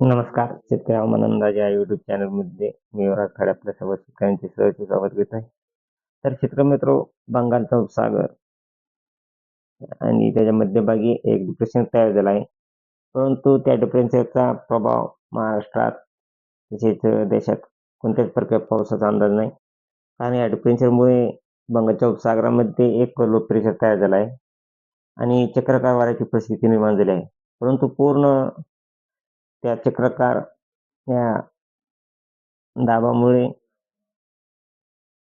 नमस्कार शेतकरी हवामान अंदाज या युट्यूब चॅनलमध्ये मी राखाड आपल्या सर्व शेतकऱ्यांचे सहज स्वागत घेत आहे. तर शेतकरी मित्र बंगालचा उपसागर आणि त्याच्या मध्यभागी एक डिप्रेशन तयार झाला आहे. परंतु त्या डिप्रेशनचा प्रभाव महाराष्ट्रात तसेच देशात कोणत्याच प्रकारे पावसाचा अंदाज नाही. कारण या डिप्रेशनमुळे बंगालच्या उपसागरामध्ये एक लो प्रेशर तयार झाला आहे आणि चक्रकार वाऱ्याची परिस्थिती निर्माण झाली आहे. परंतु पूर्ण त्या चक्रकार या दाबामुळे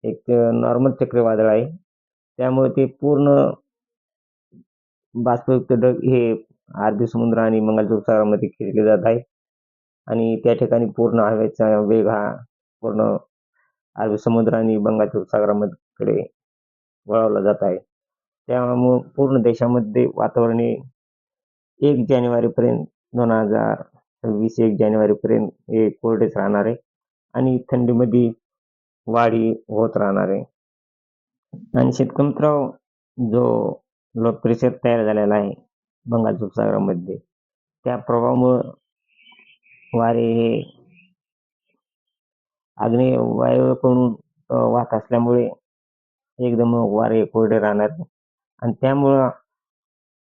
एक नॉर्मल चक्रीवादळ आहे. त्यामुळे ते पूर्ण बाष्पयुक्त ढग हे अरबी समुद्र आणि बंगालच्या उपसागरामध्ये खेळले जात आहे. आणि त्या ठिकाणी पूर्ण हवेचा वेग हा पूर्ण अरबी समुद्र आणि बंगालच्या उपसागरामध्ये वळवला जात आहे. त्यामुळं पूर्ण देशामध्ये वातावरण एक जानेवारीपर्यंत दोन हजार वीस एक जानेवारीपर्यंत हे कोरडेच राहणार आहे. आणि थंडीमध्ये वाढी होत राहणार आहे. आणि शेतकमत्राव जो लो प्रेशर तयार झालेला आहे बंगालच्या उपसागरामध्ये त्या प्रभावामुळं वारे हे आग्नेय वायूकडून वाहत असल्यामुळे एकदम वारे कोरडे राहणार. आणि त्यामुळं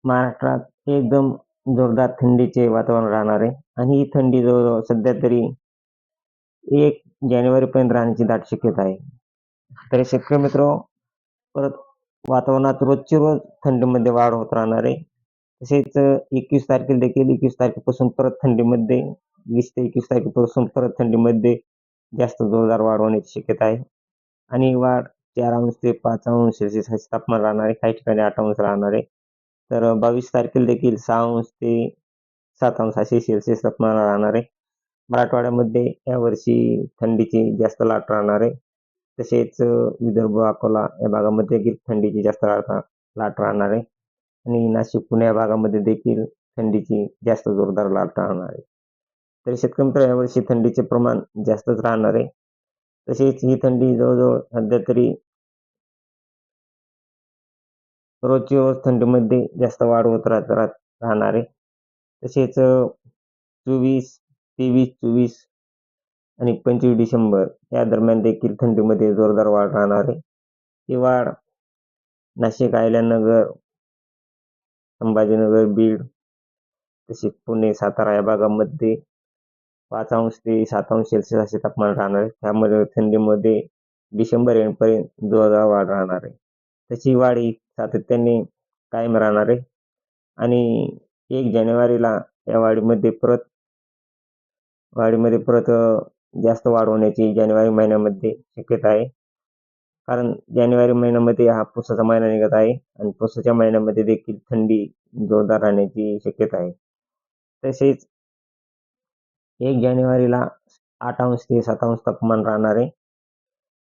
महाराष्ट्रात एकदम जोरदार थंडीचे वातावरण राहणार आहे. आणि ही थंडी जवळजवळ सध्या तरी एक जानेवारीपर्यंत राहण्याची दाट शक्यता आहे. तरी शक्य मित्र परत वातावरणात रोजची रोज थंडीमध्ये वाढ होत राहणार आहे. तसेच एकवीस तारखेला देखील एकवीस तारखेपासून परत थंडीमध्ये वीस ते एकवीस तारखेपासून परत थंडीमध्ये जास्त जोरदार वाढ होण्याची शक्यता आहे. आणि वाढ चार अंश ते पाच अंश सेल्सिअस तापमान राहणार आहे. काही ठिकाणी आठ अंश राहणार आहे. तर बावीस तारखेला देखील सहा अंश ते सात अंश असे सेल्सिअस तापमान राहणार. आहे मराठवाड्यामध्ये यावर्षी थंडीची जास्त लाट राहणार आहे. तसेच विदर्भ अकोला या भागामध्ये देखील थंडीची जास्त लाट राहणार आहे. आणि नाशिक पुणे या भागामध्ये देखील थंडीची जास्त जोरदार लाट राहणार आहे. तरी शेतकरी मित्र यावर्षी थंडीचे प्रमाण जास्तच राहणार आहे. तसेच ही थंडी जवळजवळ सध्या तरी रोजची रोज थंडीमध्ये जास्त वाढ होत राहत राहणार. आहे तसेच चोवीस तेवीस चोवीस आणि पंचवीस डिसेंबर या दरम्यान देखील थंडीमध्ये जोरदार वाढ राहणार. आहे ही वाढ नाशिक आयल्यानगर संभाजीनगर बीड तसेच पुणे सातारा या भागामध्ये पाच अंश ते सात अंश सेल्सिअस असे तापमान राहणार आहे. त्यामध्ये थंडीमध्ये डिसेंबर एंडपर्यंत जोरदार वाढ राहणार आहे. तशी वाढ ही सातत्याने कायम राहणार आहे. आणि एक जानेवारीला या वाढीमध्ये परत वाढीमध्ये परत जास्त वाढ होण्याची जानेवारी महिन्यामध्ये शक्यता आहे. कारण जानेवारी महिन्यामध्ये हा पुसाचा महिना निघत आहे आणि पुसाच्या महिन्यामध्ये देखील थंडी जोरदार राहण्याची शक्यता आहे. तसेच एक जानेवारीला आठ अंश ते सात अंश तापमान राहणार आहे.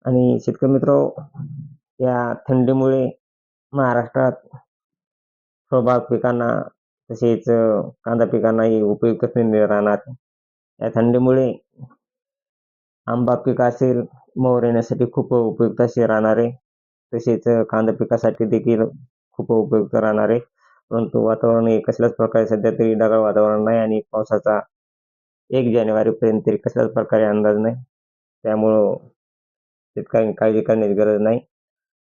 आणि शेतकरी मित्र या थंडीमुळे महाराष्ट्रात फळबाग पिकांना तसेच कांदा पिकांनाही उपयुक्त राहणार. या थंडीमुळे आंबा पीक असेल मोहर येण्यासाठी खूप उपयुक्त असे राहणार आहे. तसेच कांदा पिकासाठी देखील खूप उपयुक्त राहणार आहे. परंतु वातावरण हे कसल्याच प्रकारे सध्या तरी ढगाळ वातावरण नाही आणि पावसाचा एक जानेवारीपर्यंत तरी कसल्याच प्रकारे अंदाज नाही. त्यामुळं शेतकऱ्यांनी काळजी करण्याची गरज नाही.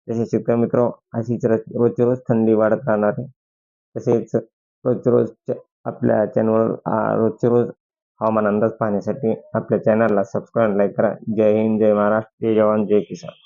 तसेच शेतकरी मित्र अशीच रोजची रोज थंडी वाढत राहणार आहे. तसेच रोज रोज आपल्या चॅनलवर रोजचे रोज हवामान अंदाज पाहण्यासाठी आपल्या चॅनलला सबस्क्राईब लाईक करा. जय हिंद जय महाराष्ट्र जय जवान जय किसान.